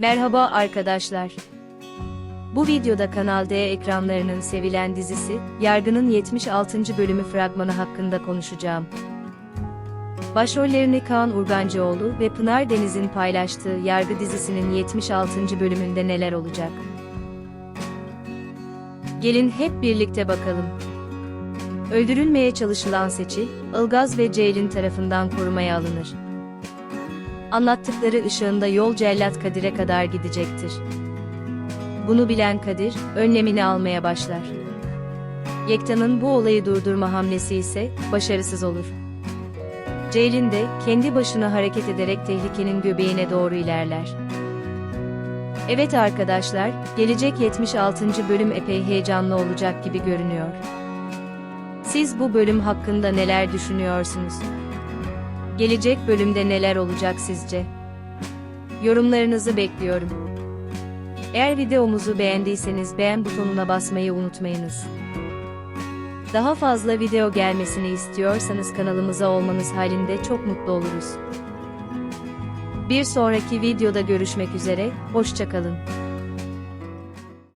Merhaba arkadaşlar. Bu videoda Kanal D ekranlarının sevilen dizisi, Yargı'nın 76. bölümü fragmanı hakkında konuşacağım. Başrollerini Kaan Urgancıoğlu ve Pınar Deniz'in paylaştığı Yargı dizisinin 76. bölümünde neler olacak? Gelin hep birlikte bakalım. Öldürülmeye çalışılan Seçil, Ilgaz ve Ceylin tarafından korumaya alınır. Anlattıkları ışığında yol cellat Kadir'e kadar gidecektir. Bunu bilen Kadir, önlemini almaya başlar. Yekta'nın bu olayı durdurma hamlesi ise, başarısız olur. Ceylin de, kendi başına hareket ederek tehlikenin göbeğine doğru ilerler. Evet arkadaşlar, gelecek 76. bölüm epey heyecanlı olacak gibi görünüyor. Siz bu bölüm hakkında neler düşünüyorsunuz? Gelecek bölümde neler olacak sizce? Yorumlarınızı bekliyorum. Eğer videomuzu beğendiyseniz beğen butonuna basmayı unutmayınız. Daha fazla video gelmesini istiyorsanız kanalımıza olmanız halinde çok mutlu oluruz. Bir sonraki videoda görüşmek üzere, hoşçakalın.